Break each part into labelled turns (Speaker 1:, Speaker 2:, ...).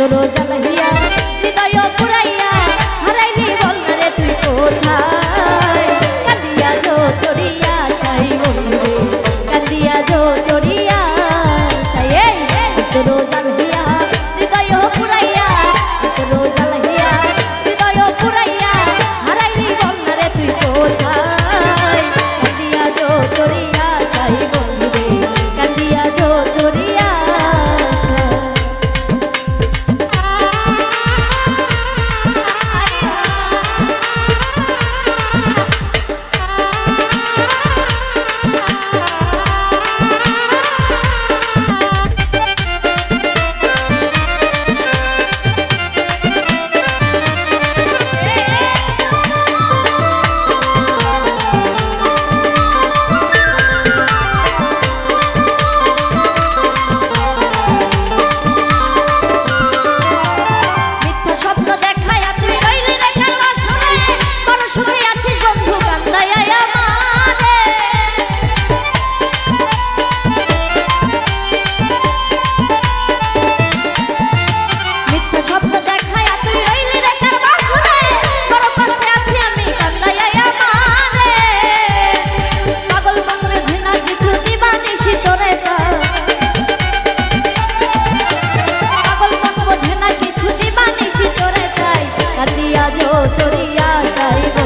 Speaker 1: তোর তোরিয়া সাই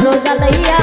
Speaker 1: তোর জ্বালাইয়া